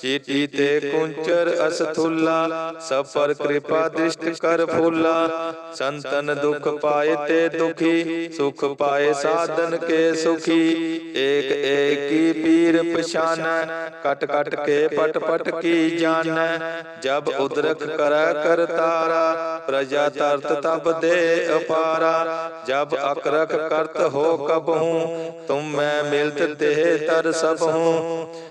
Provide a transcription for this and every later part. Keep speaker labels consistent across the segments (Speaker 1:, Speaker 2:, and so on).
Speaker 1: ਚੀਟੀ ਤੇ ਕੁੰਚਰ ਅਸਥੁੱਲਾ ਸਭ ਪਰ ਕਿਰਪਾ ਦ੍ਰਿਸ਼ਟ ਕਰ ਫੁੱਲਾ ਸੰਤਨ ਦੁਖ ਪਾਏ ਤੇ ਦੁਖੀ ਸੁਖ ਪਾਏ ਸਾਧਨ ਕੇ ਸੁਖੀ ਏਕ ਏਕ ਕੀ ਪੀਰ ਪਛਾਨੈ ਕਟ ਕਟ ਕੇ ਪਟ ਪਟ ਕੀ ਜਾਣੈ ਜਬ ਉਦਰਕ ਕਰੈ ਕਰਤਾਰਾ ਪ੍ਰਜਾ ਤਰਤ ਤਬ ਦੇ ਅਪਾਰਾ ਜਬ ਅਕਰਕ ਕਰਤ ਹੋ ਕਬਹੂ ਤੁਮ ਮੈਂ ਮਿਲਤ ਤੇ ਤਰ ਸਭ ਹੂੰ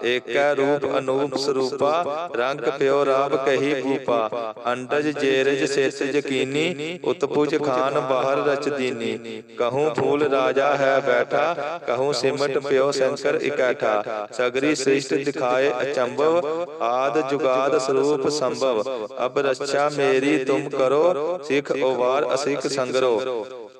Speaker 1: ਏਕੈ ਰੂਪ ਅਨੂਪ ਸਰੂਪਾ, ਰੰਗ ਪਿਓ ਰਾਬ ਕਹੀ ਭੂਪਾ, ਅੰਡਜ ਜੇਰਜ ਸਿਤ ਜਕੀਨੀ ਉਤਪੁਜ ਖਾਨ ਬਾਹਰ ਰਚਦੀਨੀ ਕਹੂੰ ਫੂਲ ਰਾਜਾ ਹੈ ਬੈਠਾ, ਕਹੂੰ ਸਿਮਟ ਪਿਓ ਸ਼ੰਕਰ ਇਕੱਠਾ। ਸਗਰੀ ਸ੍ਰਿਸ਼ਟ ਦਿਖਾਏ ਅਚੰਭਵ, ਆਦ ਜੁਗਾਦ ਸਰੂਪ ਸੰਭਵ। ਅਬ ਰੱਛਾ ਮੇਰੀ ਤੁਮ ਕਰੋ, ਸਿਖ ਓਵਾਰ ਅਸਿਖ ਸੰਗਰੋ।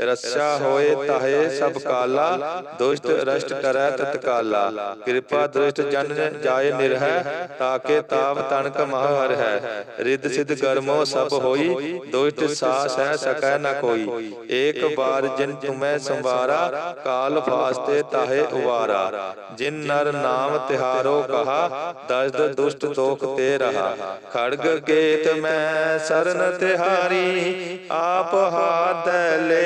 Speaker 1: ਰਸਾ ਹੋਏ ਤਾਹੇ ਸਭ ਕਾਲਾ, ਦੁਸ਼ਟ ਰਸ਼ਟ ਕਰੈ ਤਤਕਾਲਾ ਕਿਰਪਾ ਦ੍ਰਿਸ਼ਟ ਜਨ ਜਾਏ ਨਿਰਹਿ ਤਾਕੇ ਤਾਪ ਤਣਕ ਮਹ ਹਰ ਹੈ। ਰਿੱਧ ਸਿਧ ਗਰਮੋ ਸਭ ਹੋਈ, ਦੁਸ਼ਟ ਸਾ ਸਹਿ ਸਕੈ ਨ ਕੋਈ। ਏਕ ਬਾਰ ਜਿਨ ਤੁਮੈ ਸੰਵਾਰਾ, ਕਾਲ ਫਾਸਤੇ ਤਾਹੇ ਉਵਾਰਾ। ਜਿਨ ਨਰ ਨਾਮ ਤਿਹਾਰੋ ਕਹਾ, ਦਸਦ ਦੁਸ਼ਟ ਦੋਖ ਤੇ ਰਹਾ। ਖੜਗ ਗੇਤ ਮੈਂ ਸਰਨ ਤਿਹਾਰੀ, ਆਪ ਹਾਥ ਲੈ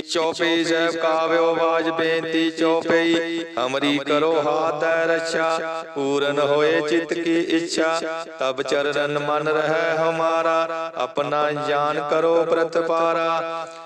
Speaker 1: ਚੌਪਈ ਸਾਹਿਬ ਕਾਵਿਓ ਬਾਜ ਬੇਨਤੀ ਚੌਪਈ ਹਮਰੀ ਕਰੋ ਹਾਥ ਰੱਛਾ। ਪੂਰਨ ਹੋਏ ਚਿਤ ਕੀ ਇੱਛਾ। ਤਬ ਚਰਨ ਮਨ ਰਹਿ ਹਮਾਰਾ। ਆਪਣਾ ਜਾਨ ਕਰੋ ਪ੍ਰਤਪਾਰਾ।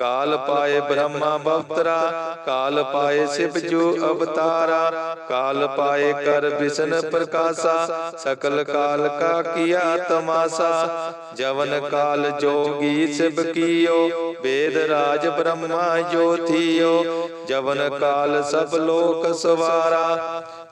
Speaker 1: ਕਾਲ ਪਾਏ ਬ੍ਰਹਮਾ ਬਵਤਰਾ, ਕਾਲ ਪਾਏ ਸਿਵ ਜੂ ਅਵਤਾਰਾ, ਕਾਲ ਪਾਏ ਕਰ ਵਿਸ਼ਨ ਪ੍ਰਕਾਸ਼ਾ, ਸਕਲ ਕਾਲ ਕਾ ਕੀਆ ਤਮਾਸਾ, ਜਵਨ ਕਾਲ ਜੋਗੀ ਸਿਵ ਕੀਓ, ਵੇਦ ਰਾਜ ਬ੍ਰਹਮਾ ਜੋਥੀਓ ਜਵਨ ਕਾਲ ਸਭ ਲੋਕ ਸਵਾਰਾ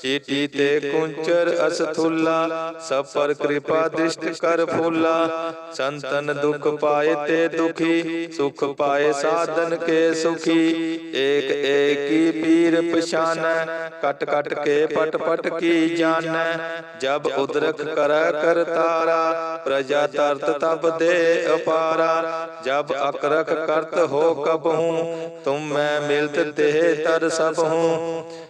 Speaker 1: ਪਛਾਨਤ ਚੀਟੀ ਤੇ ਕੁੰਚਰ ਅਸਥੁੱਲਾ ਸਭ ਪਰ ਕਿਰਪਾ ਦ੍ਰਿਸ਼ਟ ਕਰ ਫੂਲਾ ਸੰਤਨ ਦੁਖ ਪਾਏ ਤੇ ਦੁਖੀ ਸੁਖ ਪਾਏ ਸਾਧਨ ਕੇ ਸੁਖੀ ਏਕ ਏਕੀ ਪੀਰ ਪਛਾਨੈ ਕਟ ਕਟ ਕੇ ਪਟ ਪਟ ਕੀ ਜਾਣੈ ਜਬ ਉਦਰਕ ਕਰੈ ਕਰਤਾਰਾ ਪ੍ਰਜਾ ਤਰਤ ਤਬ ਦੇ ਅਪਾਰਾ ਜਬ ਅਕਰਖ ਕਰਤ ਹੋ ਕਬਹੂ ਤੁਮ ਮੈਂ ਮਿਲਤ ਦੇਹ ਤਰ ਸਭ ਹੂੰ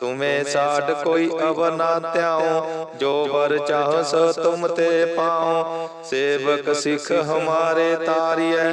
Speaker 1: ਤੁਮੇ ਸਾਡ ਕੋਈ ਅਵਰ ਨਾ ਧਿਆਉ, ਜੋ ਵਰ ਚਾਹ ਤੁਮ ਤੇ ਪਾਉ। ਸੇਵਕ ਸਿੱਖ ਹਮਾਰੇ ਤਾਰੀਐ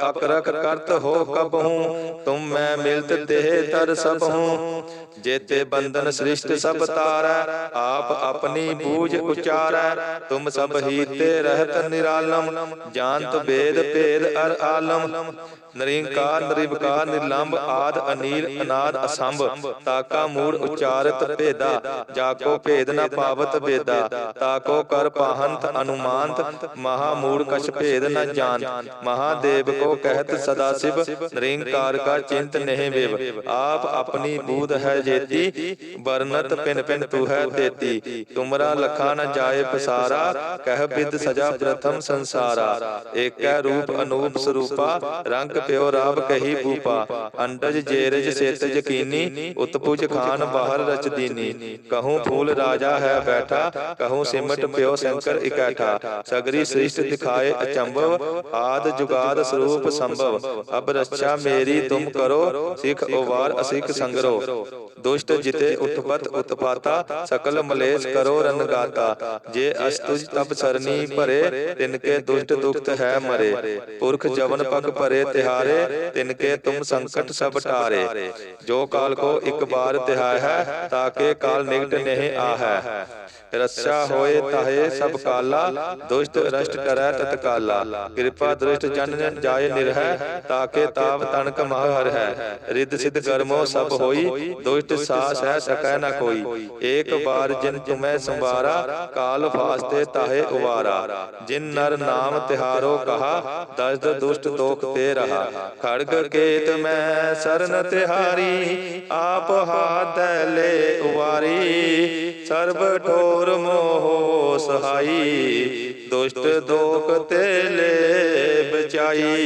Speaker 1: ਅਕਰਕ ਕਰਤ ਹੋ ਕਬਹੂ ਤੁਮ ਮੈਂ ਮਿਲਤ ਦੇਹ ਤਰ ਸਭਹੂ। ਜੇਤੇ ਬੰਧਨ ਸ੍ਰਿਸ਼ਟ ਸਭ ਤਾਰੈ, ਆਪ ਆਪਣੀ ਬੂਝ ਉਚਾਰੈ। ਤੁਮ ਸਭ ਹੀ ਤੇ ਰਹਿਤ ਨਿਰਾਲਮ, ਜਾਣਤ ਵੇਦ ਭੇਦ ਅਰ ਆਲਮ। ਨਰਿੰਕਾਰ, ਨਿਰਵਕਾਰ ਨਿਰਲੰਭ ਆਦ ਅਨੀਲ, ਅਨਾਦ ਅਸੰਭ, ਤਾਕਾ ਮੂੜ ਉਚਾਰਤ ਭੇਦਾ। ਜਾਕੋ ਭੇਦ ਨ ਪਾਵਤ ਵੇਦਾ ਤਾਕੋ ਕਰ ਪਾਹੰਤ ਅਨੁਮਾਨਤ। ਮਹਾ ਮੂੜ ਕਛ ਭੇਦ ਨ ਜਾਣ ਮਹਾਦੇਵ ਕੋ ਕਹਿਤ ਸਦਾ ਸਿਵ ਨਿਰੰਕਾਰ ਕਾ ਚਿੰਤ ਨਹਿ ਵਿਵ ਆਪ ਆਪਣੀ ਬੂਧ ਹੈ ਜੇਤੀ ਵਰਨਤ ਪਿਨ ਪਿਨ ਤੂ ਹੈ ਤੇਤੀ ਤੁਮਰਾ ਲਖਾ ਨ ਜਾਏ ਪਸਾਰਾ ਕਹਿ ਬਿਦ ਸਜਾ ਪ੍ਰਥਮ ਸੰਸਾਰਾ ਏਕੈ ਰੂਪ ਅਨੂਪ ਸਰੂਪਾ ਰੰਗ ਪਿਓ ਰਾਬ ਕਹੀ ਭੂਪਾ ਅੰਡਜ ਜੇਰਜ ਸੇਤਜ ਕੀਨੀ ਉਤਪੁਜ ਖਾਨ ਬਾਹਰ ਰਚ ਦੀਨੀ ਕਹੂੰ ਫੂਲ ਰਾਜਾ ਹੈ ਬੈਠਾ ਕਹੂੰ ਸਿਮਟ ਪਿਓ ਸ਼ੰਕਰ ਇਕੈਠਾ ਸਗਰੀ ਸ੍ਰਿਸ਼ਟ ਦਿਖਾਏ ਅਚੰਭਵ ਆਦ ਜੁਗਾਦ ਸਰੂਪ ਸੰਭਵ। ਅਬ ਰੱਛਾ ਮੇਰੀ ਤੁਮ ਕਰੋ, ਸਿਖ ਉਵਾਰ ਅਸਿਖ ਸੰਗਰੋ। ਦੁਸ਼ਟ ਜਿਤੇ ਉਤਪਤ ਉਤਪਾਤਾ, ਸਕਲ ਮਲੇਸ਼ ਕਰੋ ਰਨਗਾਤਾ ਜੇ ਅਸਤੁਜ ਤਬ ਸਰਨੀ ਭਰੇ, ਤਿਨਕੇ ਦੁਸ਼ਟ ਦੁਖਤ ਹੈ ਮਰੇ। ਪੁਰਖ ਜਵਨ ਪਗ ਭਰੇ ਤਿਹਾਰੇ, ਤਿਨਕੇ ਤੁਮ ਸੰਕਟ ਸਭ ਟਾਰੇ। ਜੋ ਕਾਲ ਕੋ ਇੱਕ ਬਾਰ ਤਿਹਾਇ ਹੈ ਤਾਕੇ ਕਾਲ ਨਿਕਟ ਨਹੀਂ ਆਹੈ। ਰੱਛਾ ਹੋਏ ਤਾਹੇ ਸਭ ਕਾਲਾ, ਦੁਸ਼ਟ ਰਸ਼ਟ ਕਰੈ ਤਤਕਾਲਾ। ਕਿਰਪਾ ਦ੍ਰਿਸ਼ਟ ਜਨ ਜਾਏ ਨਿਰਹਿ ਤਾਕੇ ਤਾਪ ਤਣਕ ਮਹਰ ਹੈ। ਰਿੱਧ ਸਿਧ ਕਰਮੋ ਸਭ ਹੋਈ, ਦੁਸ਼ਟ ਸਾਸ ਹੈ ਸਕੈ ਨਾ ਕੋਈ। ਏਕ ਬਾਰ ਜਿਨ ਤੁਮੈ ਸੰਵਾਰਾ, ਕਾਲ ਫਾਸਤੇ ਤਾਹੇ ਉਵਾਰਾ। ਜਿਨ ਨਰ ਨਾਮ ਤਿਹਾਰੋ ਕਹਾ, ਦਸਦ ਦੁਸ਼ਟ ਦੋਖ ਤੇ ਰਹਾ। ਖੜਗ ਕੇਤ ਮੈਂ ਸਰਨ ਤਿਹਾਰੀ, ਆਪ ਹਾਥ ਲੈ ਉਵਾਰੀ। ਸਰਬ ਠੋਰ ਮੋਹ ਸਹਾਈ, ਦੁਸ਼ਟ ਦੋਖ ਤੇ ਲੈ ਬਚਾਈ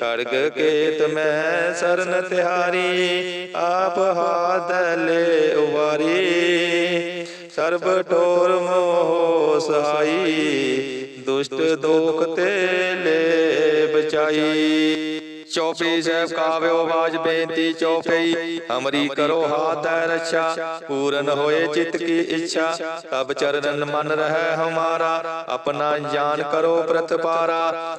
Speaker 1: ਖੜਗ ਕੇਤ ਮੈਂ ਸਰਨ ਤਿਹਾਰੀ, ਆਪ ਹਾਥ ਲੈ ਉਵਾਰੀ। ਸਰਬ ਠੋਰ ਮੋਹ ਸਹਾਈ, ਦੁਸ਼ਟ ਦੋਖ ਤੇ ਲੈ ਬਚਾਈ। ਚੌਪਈ ਸਾਹਿਬ ਕਾਵਿਓ ਬਾਜ ਬੇਨਤੀ ਚੌਪਈ ਹਮਰੀ ਕਰੋ ਹਾਥੈ ਰੱਛਾ, ਪੂਰਨ ਹੋਏ ਚਿਤ ਕੀ ਇੱਛਾ। ਤਬ ਚਰਨ ਮਨ ਰਹਿ ਹਮਾਰਾ, ਆਪਣਾ ਜਾਨ ਕਰੋ ਪ੍ਰਤਪਾਰਾ।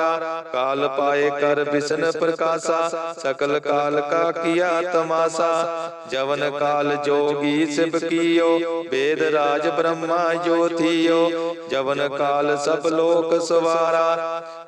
Speaker 1: जू अवतारा काल पाए कर विष्णु प्रकाशा सकल काल का किया तमाशा जवन काल जोगी शिव कियो वेद राज ब्रह्मा ज्योतियो जवन काल सब लोक सवारा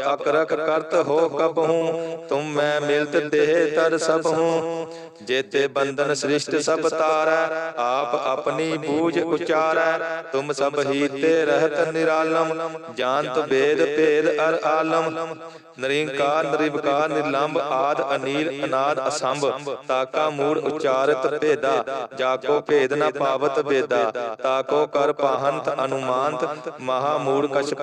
Speaker 1: अकरक करत हो कब हूँ तुम मैं मिलत देह तर सब हूँ जेते बंधन सृष्ट सब तारा आप अपनी बूझ उचारा तुम सब ही ते रहत निरालम जानत वेद भेद अर आलम नरिंकार निरिवकार निर्लंब आद अनील अनाद असंभ ताका मूड उच्चारत भेदा जाको भेद न पावत वेदा ताको कर पाहंत अनुमानत महामूड कछ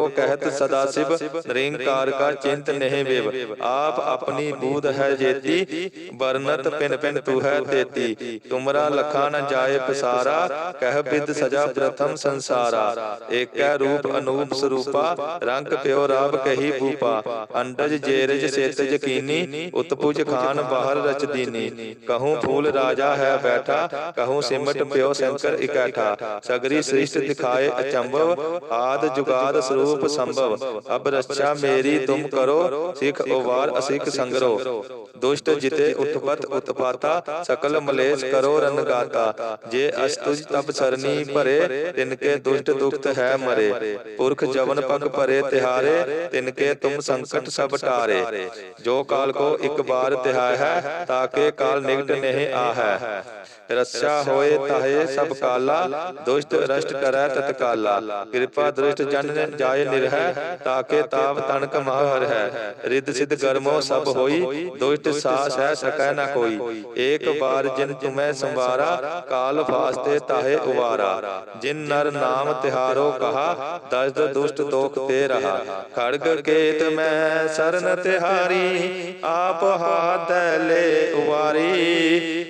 Speaker 1: تو کہت سداسب نرینکار کا چنت نہیں ویو آپ اپنی بود ہے جیتی برنت پن پن تو ہے تیتی تمرا لکھا نہ جائے پسارا کہہ بد سجا پرتھم سنسارا ایک روپ انوپ سروپا رنگ پیو راب کہی بھوپا انڈج جیرج سیتج کینی اتپوج خان باہر رچ دینی کہوں پھول راجا ہے بیٹھا کہوں سمٹ پیو سنکر اکیٹھا سگری سرشت دکھائے اچمبو آد جگاد سروپ ਸਰੂਪ ਸੰਭਵ। ਅਬ ਰਛਾ ਮੇਰੀ ਤੁਮ ਕਰੋ, ਸਿਖ ਉਵਾਰ ਅਸਿਖ ਸੰਗਰੋ। ਦੁਸ਼ਟ ਜਿਤੇ ਉਤਪਤ ਉਤਪਾਤਾ, ਸਕਲ ਮਲੇਸ਼ ਕਰੋ ਰਨ ਗਾਤਾ ਜੇ ਅਸਤੁਜ ਤਬ ਸਰਨੀ ਭਰੇ ਤਿਨ ਕੇ ਦੁਸ਼ਟ ਦੁਖਤ ਹੈ ਮਰੇ। ਪੁਰਖ ਜਵਨ ਪਗ ਭਰੇ ਤਿਹਾਰੇ ਤਿਨ ਕੇ ਤੁਮ ਸੰਕਟ ਸਭ ਟਾਰੇ। ਜੋ ਕਾਲ ਕੋ ਇੱਕ ਬਾਰ ਤਿਹਾ ਹੈ, ਤਾਂ ਕੇ ਕਾਲ ਨਿਕਟ ਨਹੀਂ ਆਹੈ। ਰੱਸਾ ਹੋਏ ਤਾਹੇ ਸਭ ਕਾਲਾ, ਦੁਸ਼ਟ ਰਸ਼ਟ ਕਰੈ ਤਤਕਾਲਾ। ਕਿਰਪਾ ਦ੍ਰਿਸ਼ਟ ਜਨ ਜਾਏ ਜਾਏ ਨਿਰਹਿ, ਤਾਕੇ ਤਾਵ ਤਣਕ ਮਹਾਰ ਹੈ। ਰਿੱਧ ਸਿਧ ਕਰਮੋ ਸਭ ਹੋਈ, ਦੁਸ਼ਟ ਸਾਸ ਹੈ ਸਕੈ ਨਾ ਕੋਈ। ਏਕ ਬਾਰ ਜਿਨ ਤੁਮੈ ਸੰਵਾਰਾ, ਕਾਲ ਫਾਸਤੇ ਤਾਹੇ ਉਵਾਰਾ। ਜਿਨ ਨਰ ਨਾਮ ਤਿਹਾਰੋ ਕਹਾ, ਦਸਦ ਦੁਸ਼ਟ ਤੋਖ ਤੇ ਰਹਾ। ਖੜਗ ਕੇਤ ਮੈਂ ਸਰਨ ਤਿਹਾਰੀ, ਆਪ ਹਾਥ ਲੈ ਉਵਾਰੀ।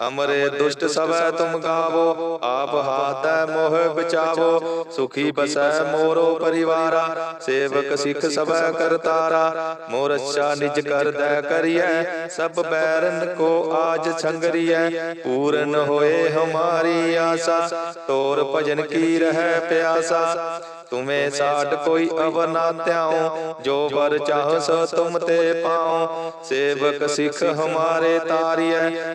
Speaker 1: ਹਮਰੇ ਦੁਸ਼ਟ ਸਵੈ ਤੁਮ ਗਾਵੋ, ਆਪ ਹਾਥ ਮੋਹ ਬਚਾਵੋ, ਸੁਖੀ ਬਸੈ ਮੋਰੋ ਪਰਿਵਾਰਾ, ਸੇਵਕ ਸਿਖ ਸਵੈ ਕਰਤਾਰਾ ਮੋਰ ਅੱਛਾ ਨਿਜ ਕਰ ਕਰੀਐ, ਸਭ ਬੈਰਨ ਕੋ ਆਜ ਸੰਗਰੀਐ, ਪੂਰਨ ਹੋਏ ਹਮਾਰੀ ਆਸਾ ਤੋਰ ਭਜਨ ਕੀ ਰਹਿ ਪਿਆਸਾ, ਤੁਮੇ ਸਾਡ ਕੋਈ ਅਵਰ ਨਾ ਧਿਆਉ, ਜੋ ਵਰ ਚਾਹ ਸੋ ਤੁਮ ਤੇ ਪਾਉ, ਸੇਵਕ ਸਿੱਖ ਹਮਾਰੇ ਤਾਰੀਐ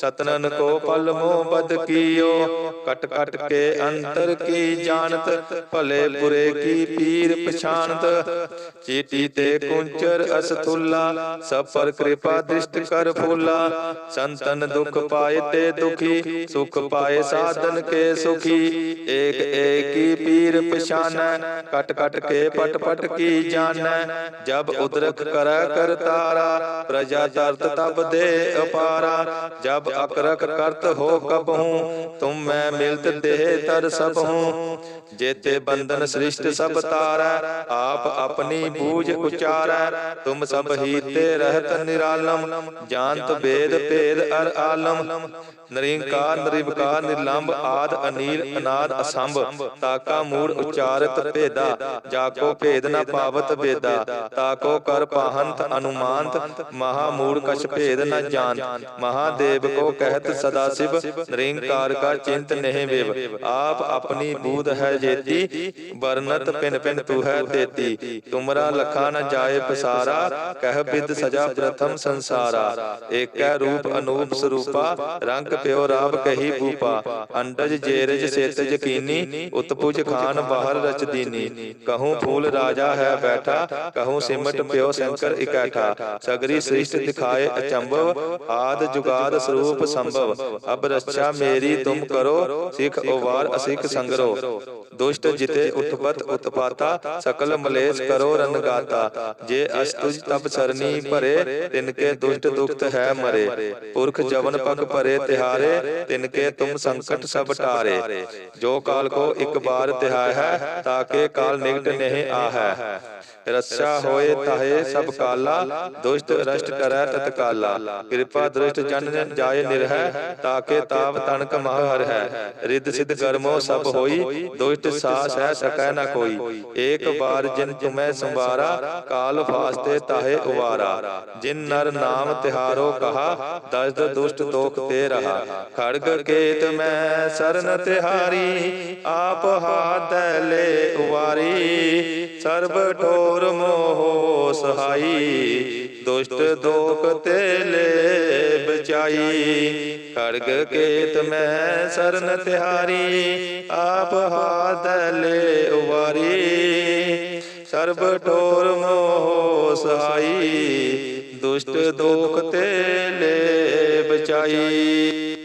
Speaker 1: ਸਤਨਨ ਕੋ ਪਲ ਮੋ ਬਦ ਕੀਓ, ਕਟ ਕਟ ਕੇ ਅੰਤਰ ਕੀ ਜਾਣਤ, ਭਲੇ ਬੁਰੇ ਕੀ ਪੀਰ ਪਛਾਨਤ ਚੀਟੀ ਤੇ ਕੁੰਚਰ ਅਸਥੁੱਲਾ ਸਭ ਪਰ ਕਿਰਪਾ ਦ੍ਰਿਸ਼ਟ ਕਰ ਫੂਲਾ। ਸੰਤਨ ਦੁਖ ਪਾਏ ਤੇ ਦੁਖੀ, ਸੁਖ ਪਾਏ ਸਾਧਨ ਕੇ ਸੁਖੀ। ਏਕ ਏਕੀ ਪੀਰ ਪਛਾਨੈ, ਕਟ ਕਟ ਕੇ ਪਟ ਪਟ ਕੀ ਜਾਣੈ। ਜਬ ਉਦਰਕ ਕਰੈ ਕਰਤਾਰਾ, ਪ੍ਰਜਾ ਤਰਤ ਤਬ ਦੇ ਅਪਾਰਾ। ਜਬ ਅਕਰਕ ਕਰਤ ਹੋ ਕਬਹੂ ਤੁਮ ਮੈਂ ਮਿਲਤ ਦੇਹ ਤਰ ਸਭ ਹੂੰ ਜੇਤੇ ਬੰਧਨ ਸ੍ਰਿਸ਼ਟ ਸਭ ਤਾਰੈ, ਆਪ ਆਪਣੀ ਬੂਝ ਉਚਾਰੈ। ਤੁਮ ਸਭ ਹੀ ਤੇ ਰਹਿਤ ਨਿਰਾਲਮ, ਜਾਣਤ ਵੇਦ ਭੇਦ ਅਰ ਆਲਮ। ਨਰਿੰਕਾਰ, ਨਿਰਵਕਾਰ ਨਿਰਲੰਭ ਆਦ ਅਨੀਲ, ਅਨਾਦ ਅਸੰਭ ਤਾਕਾ ਮੂੜ ਉਚਾਰਤ ਭੇਦਾ। ਜਾਕੋ ਭੇਦ ਨ ਪਾਵਤ ਵੇਦਾ ਤਾਕੋ ਕਰ ਪਾਹੰਤ ਅਨੁਮਾਨਤ। ਮਹਾ ਮੂੜ ਕਛ ਭੇਦ ਨ ਜਾਣ ਮਹਾਦੇਵ ਕੋ ਕਹਿਤ ਸਦਾ ਸਿਵ ਨਿਰੰਕਾਰ ਕਾ ਚਿੰਤ ਨਹਿ ਵਿਵ ਆਪ ਆਪਣੀ ਬੂਧ ਹੈ ਜੇਤੀ ਵਰਨਤ ਪਿਨ ਪਿਨ ਤੂ ਹੈ ਤੇਤੀ ਤੁਮਰਾ ਲਖਾ ਨ ਜਾਏ ਪਸਾਰਾ ਕਹਿ ਬਿਦ ਸਜਾ ਪ੍ਰਥਮ ਸੰਸਾਰਾ ਏਕੈ ਰੂਪ ਅਨੂਪ ਸਰੂਪਾ ਰੰਗ ਪਿਓ ਰਾਬ ਕਹੀ ਭੂਪਾ ਅੰਡਜ ਜੇਰਜ ਸੇਤਜ ਕੀਨੀ ਉਤਪੁਜ ਖਾਨ ਬਾਹਰ ਰਚ ਦੀਨੀ ਕਹੂੰ ਫੂਲ ਰਾਜਾ ਹੈ ਬੈਠਾ ਕਹੂੰ ਸਿਮਟ ਪਿਓ ਸ਼ੰਕਰ ਇਕੈਠਾ ਸਗਰੀ ਸ੍ਰਿਸ਼ਟ ਦਿਖਾਏ ਅਚੰਭਵ ਆਦ ਜੁਗਾਦ ਸਰੂਪ ਸੰਭਵ। ਅਬ ਰੱਛਾ ਮੇਰੀ ਤੁਮ ਕਰੋ, ਸਿੱਖ ਉਵਾਰ ਅਸਿੱਖ ਸੰਗਰੋ। ਦੁਸ਼ਟ ਜਿਤੇ ਉਤਪਤ ਉਤਪਾਤਾ, ਸਕਲ ਮਲੇਸ਼ ਕਰੋ ਰਨਗਾਤਾ ਜੇ ਅਸਤੁਜ ਤਬ ਸਰਨੀ ਭਰੇ ਤਿਨ ਕੇ ਦੁਸ਼ਟ ਦੁਖਤ ਹੈ ਮਰੇ। ਪੁਰਖ ਜਵਨ ਪਗ ਭਰੇ ਤਿਹਾਰੇ ਤਿਨ ਕੇ ਤੁਮ ਸੰਕਟ ਸਭ ਟਾਰੇ। ਜੋ ਕਾਲ ਕੋ ਇੱਕ ਬਾਰ ਤਿਹਾ ਹੈ, ਤਾਕੇ ਕਾਲ ਨਿਕਟ ਨਹੀਂ ਆਹੈ। ਰੱਛਾ ਹੋਏ ਤਾਹੇ ਸਭ ਕਾਲਾ, ਦੁਸ਼ਟ ਰਸ਼ਟ ਕਰੈ ਤਤਕਾਲਾ। ਕਿਰਪਾ ਦ੍ਰਿਸ਼ਟ ਜਨ ਜਾਏ ਨਿਰਹਿ ਤਾਕੇ ਤਾਪ ਤਣਕ ਮਹਰ ਹੈ। ਰਿੱਧ ਸਿਧ ਕਰਮੋ ਸਭ ਹੋਈ, ਦੁਸ਼ਟ ਸਾਸ ਹੈ ਸਕੈ ਨ ਕੋਈ। ਏਕ ਬਾਰ ਜਿਨ ਤੁਮੈ ਸੰਵਾਰਾ, ਕਾਲ ਫਾਸਤੇ ਤਾਹੇ ਉਵਾਰਾ। ਜਿਨ ਨਰ ਨਾਮ ਤਿਹਾਰੋ ਕਹਾ, ਦਸਦ ਦੁਸ਼ਟ ਤੋਖ ਤੇ ਰਹਾ। ਖੜਗ ਕੇਤ ਮੈਂ ਸਰਨ ਤਿਹਾਰੀ, ਆਪ ਹਾਥ ਲੈ ਉਵਾਰੀ। ਸਰਬ ਠੋਰ ਮੋਹ ਸਹਾਈ ਦੁਸ਼ਟ ਦੋਖ ਤੇ ਲੈ ਬਚਾਈ ਖੜਗ ਕੇਤ ਮੈਂ ਸਰਨ ਤਿਹਾਰੀ, ਆਪ ਹਾਦਲੇ ਉਵਾਰੀ। ਸਰਬ ਠੋਰ ਮੋਹ ਸਹਾਈ, ਦੁਸ਼ਟ ਦੋਖ ਤੇ ਲੈ ਬਚਾਈ